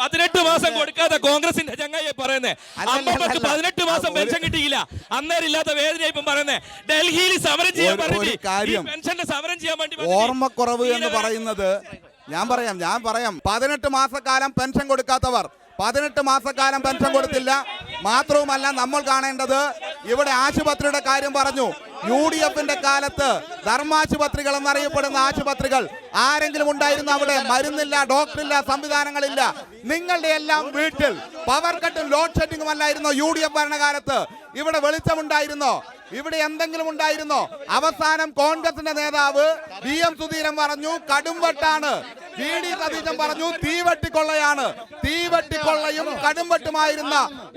പതിനെട്ട് മാസം കൊടുക്കാതെ കോൺഗ്രസിന്റെ ചങ്ങായി പറയുന്നേ. അമ്മമ്മക്ക് പതിനെട്ട് മാസം പെൻഷൻ കിട്ടിയില്ല. അന്നേരം ഇല്ലാത്ത വേദന ഇപ്പം പറയുന്നേ. ഡൽഹിയിൽ സമരം ചെയ്യാൻ പറഞ്ഞിട്ട്. പെൻഷന്റെ സമരം ചെയ്യാൻ വേണ്ടി ഓർമ്മക്കുറവ് എന്ന് പറയുന്നത് ഞാൻ പറയാം ഞാൻ പറയാം. പതിനെട്ട് മാസക്കാലം പെൻഷൻ കൊടുക്കാത്തവർ. പതിനെട്ട് മാസക്കാലം പെൻഷൻ കൊടുത്തില്ല. മാത്രവുമല്ല നമ്മൾ കാണേണ്ടത് ഇവിടെ ആശുപത്രിയുടെ കാര്യം പറഞ്ഞു. യു ഡി എഫിന്റെ കാലത്ത് ധർമാശുപത്രികൾ എന്നറിയപ്പെടുന്ന ആശുപത്രികൾ ആരെങ്കിലും ഉണ്ടായിരുന്ന അവിടെ? മരുന്നില്ല ഡോക്ടറില്ല സംവിധാനങ്ങളില്ല. നിങ്ങളുടെ എല്ലാം വീട്ടിൽ പവർ കട്ടും ലോഡ് ഷെഡിങ്ങും അല്ലായിരുന്നോ യു ഡി എഫ് ഭരണകാലത്ത്. ഇവിടെ വെളിച്ചമുണ്ടായിരുന്നോ ഇവിടെ എന്തെങ്കിലും ഉണ്ടായിരുന്നോ? അവസാനം കോൺഗ്രസിന്റെ നേതാവ് വി എം സുധീരൻ പറഞ്ഞു കടുംവെട്ടാണ്. വി ഡി സതീശൻ പറഞ്ഞു തീവട്ടിക്കൊള്ളയാണ് തീവട്ടിക്കൊള്ളയും കടുംവെട്ടുമായിരുന്ന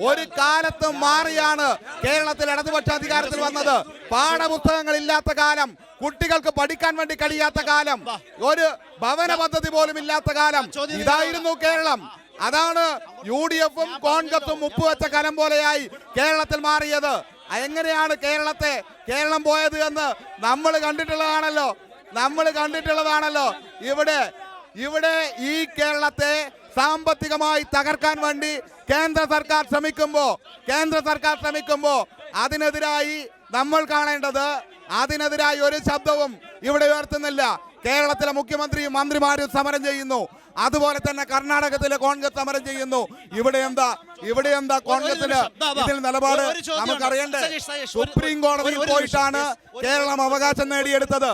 ഒരു കാലത്ത് മാറിയാണ് കേരളത്തിൽ ഇടതുപക്ഷ അധികാരത്തിൽ വന്നത്. പാഠപുസ്തകങ്ങൾ ഇല്ലാത്ത കാലം കുട്ടികൾക്ക് പഠിക്കാൻ വേണ്ടി കഴിയാത്ത കാലം ഒരു ഭവന പദ്ധതി പോലും ഇല്ലാത്ത കാലം. ഇതായിരുന്നു കേരളം. അതാണ് യു ഡി എഫും കോൺഗ്രസും ഉപ്പുവെച്ച കലം പോലെയായി കേരളത്തിൽ മാറിയത്. എങ്ങനെയാണ് കേരളത്തെ കേരളം പോയത് എന്ന് നമ്മൾ കണ്ടിട്ടുള്ളതാണല്ലോ. നമ്മൾ കണ്ടിട്ടുള്ളതാണല്ലോ. ഇവിടെ ഇവിടെ ഈ കേരളത്തെ സാമ്പത്തികമായി തകർക്കാൻ വേണ്ടി കേന്ദ്ര സർക്കാർ ശ്രമിക്കുമ്പോൾ കേന്ദ്ര സർക്കാർ ശ്രമിക്കുമ്പോൾ അതിനെതിരായി നമ്മൾ കാണേണ്ടത് അതിനെതിരായി ഒരു ശബ്ദവും ഇവിടെ ഉയർത്തുന്നില്ല. കേരളത്തിലെ മുഖ്യമന്ത്രിയും മന്ത്രിമാരും സമരം ചെയ്യുന്നു. അതുപോലെ തന്നെ കർണാടകത്തിലെ കോൺഗ്രസ് സമരം ചെയ്യുന്നു. ഇവിടെ എന്താ ഇവിടെ എന്താ കോൺഗ്രസിന്. ഇതിൽ നിലപാട് നമുക്കറിയേണ്ടത് നമുക്കറിയണ്ടേ സുപ്രീം കോടതിയിൽ. പോയിട്ടാണ് കേരളം അവകാശം നേടിയെടുത്തത്.